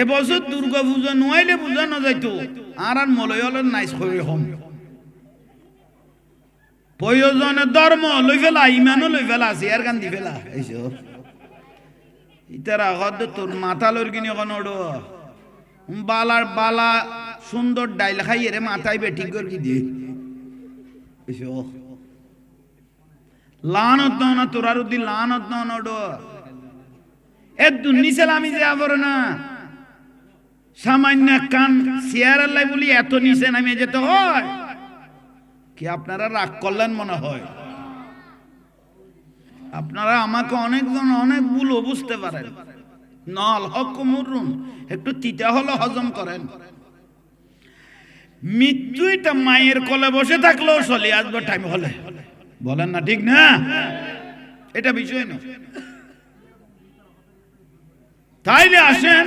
এবছর দুর্গা পূজা নোয়াইলে পূজা না যাইতো আর আর মলয়লের নাইস করে হম। প্রয়োজনে ধর্ম লই ফেলা ইমানও লই ফেলা আছে আর গান দি ফেলা। এইসব ইতার আগত তোর মাথা লর কিনি এখন বালার বালা সুন্দর ডাইল খাই রে মাথায় বেঠিক করে কি দিয়ে। এইসব লানত না তোরার উদ্দি লানত না ওড়ো এ দুর্নিসেল আমি যে আবর না। সামান্য কান চেয়ার আল্লাহ বলি, এত নিচে নামিয়ে যেতে হয়। কি আপনারা রাগ করলেন মনে হয়? আপনারা আমাকে অনেকজন অনেক ভুলও বুঝতে পারেন। নল হক মুরুন, একটু তিতা হলো হজম করেন। মৃত্যু এটা মায়ের কোলে বসে থাকলেও চলে আসবে টাইম হলে। বলেন না ঠিক না? এটা বিষয় না। তাইলে আসেন।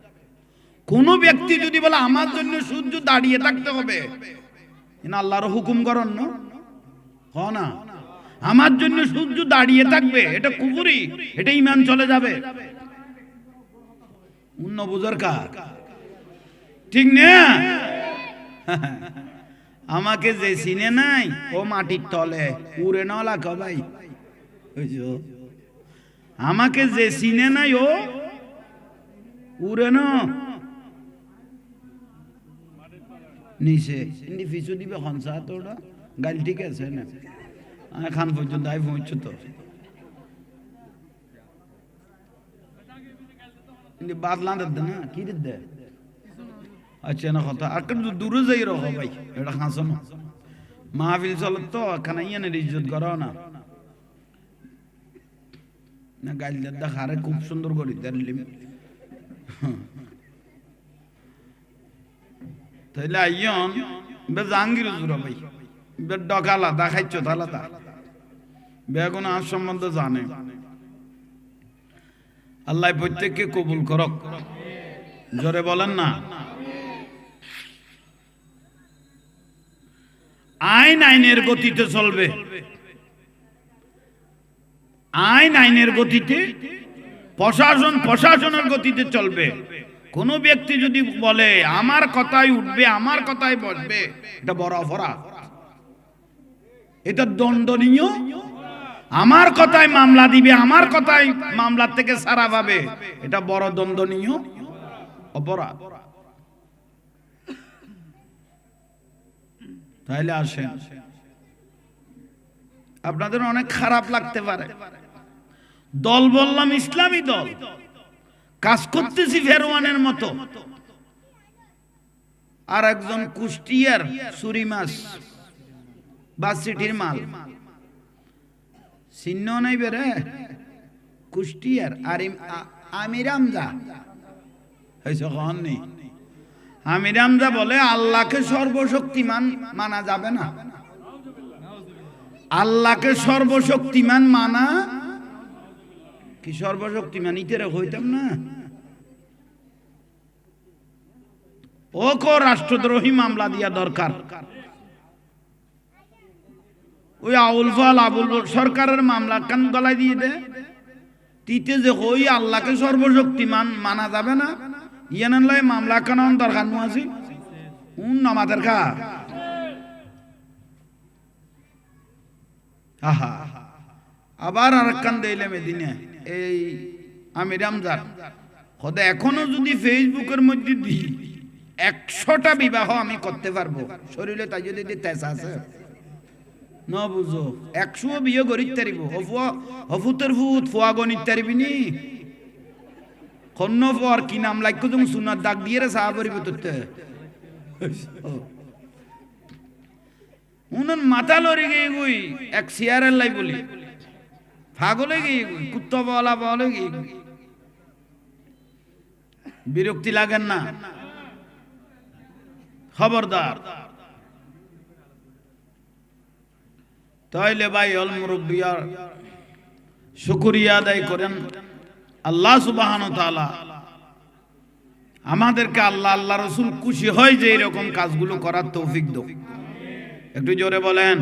কোন ব্যক্তি যদি বলে, আমার জন্য সূর্য দাঁড়িয়ে থাকতে হবে। না আল্লাহর হুকুম করেন না। আমার জন্য সূর্য দাঁড়িয়ে থাকবে। এটা কুকুরি এটা ইমান চলে যাবে। অন্য বুঝার কা ঠিক না? আমাকে যে চিনে নাই, ও মাটির তলে। উড়ে নলা বুঝছ? আমাকে যে চিনে নাই, ও উড়ে না। নিচে। ইন্দি ফিসু দিবে খনসা তো ওটা গাল ঠিক আছে না? খান পর্যন্ত আই পৌঁছো তো। ইন্দি বাদলা না, কি আচ্ছা কথা দূরে যাই ভাই না। না খুব সুন্দর করি তাইলে আইয়ন বে জাহাঙ্গীর জুরা ভাই, বে ডকালা দেখাইছ তালাদা বেগুন আর সম্বন্ধে জানে। আল্লাহ প্রত্যেককে কবুল করক। জোরে বলেন না। আইন আইনের গতিতে চলবে। আইন আইনের গতিতে প্রশাসন প্রশাসনের গতিতে চলবে। কোন ব্যক্তি যদি বলে, আমার কথাই উঠবে, আমার কথাই বসবে, এটা বড় অপরাধ। এটা দণ্ডনীয়। আমার কথায় মামলা দিবে, আমার কথায় মামলার থেকে সারা পাবে। এটা বড় দণ্ডনীয় অপরাধ। তাইলে আসেন। আপনাদের অনেক খারাপ লাগতে পারে। দল বললাম, ইসলামী দল। কাজ করতেছি ফেরোয়ানের মতো। আর একজন কুষ্টিয়ার সুরি মাছ বা সিটির মাল। চিহ্ন নাই বেরে কুষ্টিয়ার আর আমির আমজা। হয়েছে কখন নেই আমির বলে, আল্লাহকে সর্বশক্তিমান মানা যাবে না। আল্লাহকে সর্বশক্তিমান মানা কি সর্বশক্তিমান ইতেরে হইতাম না? ও কো রাষ্ট্রদ্রোহী মামলা দিয়া দরকার। ওই আউল ফাল আবুল সরকারের মামলা কান গলায় দিয়ে দে। তিতে যে হই আল্লাহকে সর্বশক্তিমান মানা যাবে না। ইয়ান লয় মামলা কান দরকার নু আছে? উন নামাদের কা আহা। আবার আর কান দিলে মেদিনে এই আমি রামজান। খোদা, এখনও যদি ফেসবুকের মধ্যে দিই, একশোটা বিবাহ আমি করতে পারব। শরীরে তাই যদি তেজ আছে। ন বুঝো একশো বিয়ে তারিব হফুতের ফুত ফুয়া গণিত কি নাম লাগ্য তুমি সুনার দাগ দিয়ে রে সাহা করিব উনন মাথা লড়ে গিয়ে গুই এক সিয়ারের লাই বলি। পাগলে গিয়ে কুত্তা বলা বলে গিয়ে বিরক্তি লাগেন না? খবরদার। তাইলে ভাই অল মুরব্বিয়ার শুকুরিয়া আদায় করেন। আল্লাহ সুবাহান আমাদেরকে আল্লাহ আল্লাহ রসুল খুশি হয় যে এরকম কাজগুলো করার তৌফিক দো। একটু জোরে বলেন।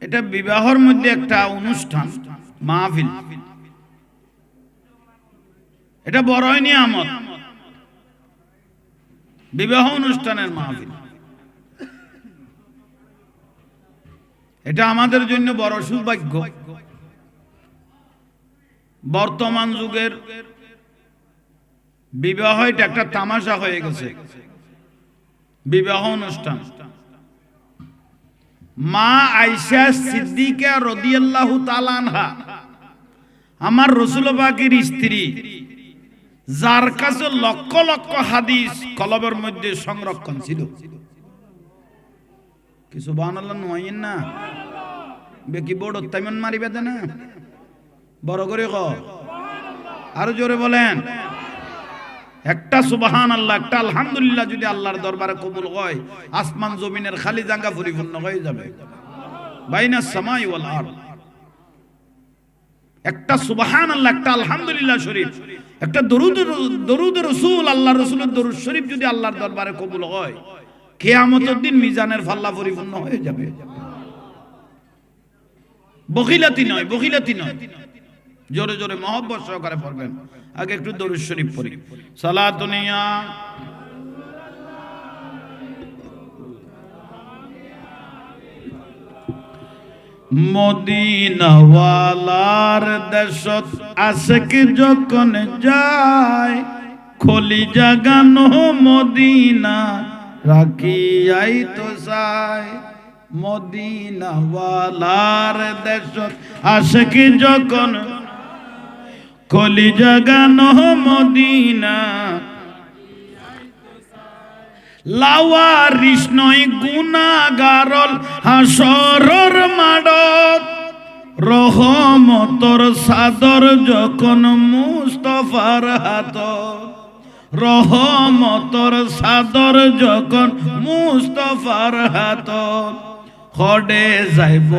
এটা বিবাহর মধ্যে একটা অনুষ্ঠান, মাহফিল। এটা বড়ই নিয়ামত। বিবাহ অনুষ্ঠানের মাহফিল। এটা আমাদের জন্য বড় সৌভাগ্য। বর্তমান যুগের বিবাহ, এটা একটা তামাশা হয়ে গেছে। বিবাহ অনুষ্ঠান। মা আইসা সিদ্দিকা রদিয়াল্লাহু তাআলা আনহা, আমার রসুল পাকের স্ত্রী, যার কাছে লক্ষ লক্ষ হাদিস কলবের মধ্যে সংরক্ষণ ছিল। কিছু বানাল নয় না? বেকি বড় তেমন মারিবে না বড় করে ক আরও জোরে বলেন। একটা সুবাহান আল্লাহ একটা আলহামদুলিল্লাহ যদি আল্লাহর দরবারে কবুল হয়, আসমান জমিনের খালি জাঙ্গা পরিপূর্ণ হয়ে যাবে। বাইনা একটা সুবাহান আল্লাহ একটা আলহামদুলিল্লাহ শরীফ, একটা দরুদ দরুদ রসুল, আল্লাহ রসুলের দরুদ শরীফ যদি আল্লাহর দরবারে কবুল হয়, কেয়ামতের দিন মিজানের ফাল্লা পরিপূর্ণ হয়ে যাবে। বখিলাতি নয় বখিলাতি নয়। জোরে জোরে মহব্বত সহকারে পড়বেন। আগে একটু দরুদ শরীফ পড়ি। সালাতুনিয়া মদিনাওয়ালার দেশত আশেক যখন যায়, খলি জাগানো মদিনা রাখিয়াই তো চায়। মদিনাওয়ালার দেশত আশেক যখন খলি জাগানো মদিনা। লাওয়ারিস নয় গুনাগারল হাসরর মাডত। রহমতর সাদর যখন মুস্তফার হাত। রহমতর সাদর যখন মুস্তফার হাত। হডে যাইব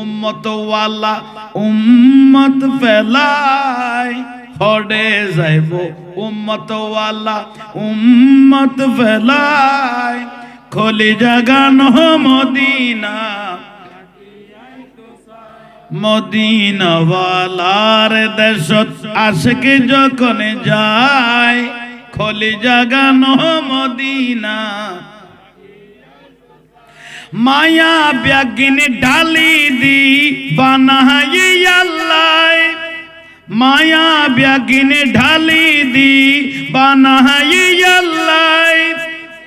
উম্মত ওয়ালা উম্মত ফেলাই। হডে যাইব উম্মত ওয়ালা উম্মত ফেলাই। খলি জাগানো মদিনা। মদিনাওয়ালার দেশত আশকে যখন যায় খলি জাগানো মদিনা। মায়া ব্যাগিনে ডালি দি বানাই আল্লাহ। মায়া ব্যাগিনে ঢালি দি বানাই আল্লাহ।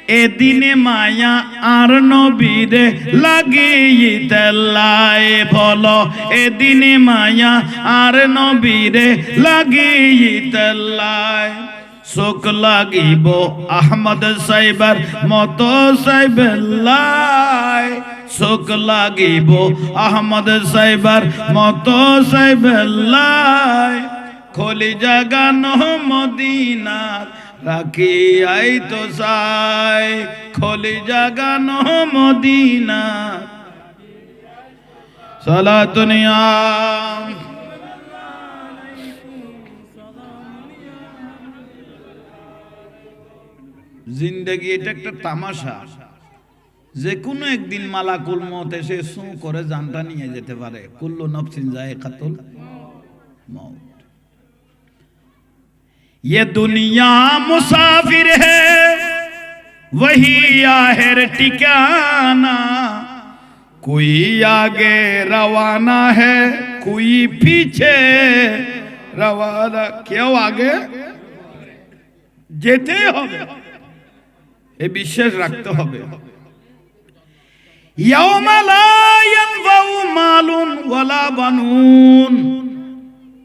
এদিনে মায়া আর নবীরে লাগিয়ে তেল্লায় বলো, এদিনে মায়া আর নবীরে লাগিয়ে তেল্লায় চোখ লাগিব। আহমদ সাইবার মত সাইবেল্লাই চোখ লাগিব। আহমদ সাইবার মত সাইবেল্লাই খলি জাগানো মদিনার রাখি আই তো সাই খলি জাগানো মদিনা সালাতুনিয়া জিন্দগি এটা একটা তামাশা যে কোনো একদিন মালাকুল মত এসে সু করে জানটা নিয়ে যেতে পারে কুল্লু নফসিন যায় কাতুল মৌত ये दुनिया मुसाफिर है वही आहर टिकाना कोई आगे रवाना है कोई पीछे रवाना কেউ আগে যেতে হবে এ বিশ্বাস রাখতে হবে। ইয়াউমা ইয়ানফাউ মালুন ওয়ালা বানুন।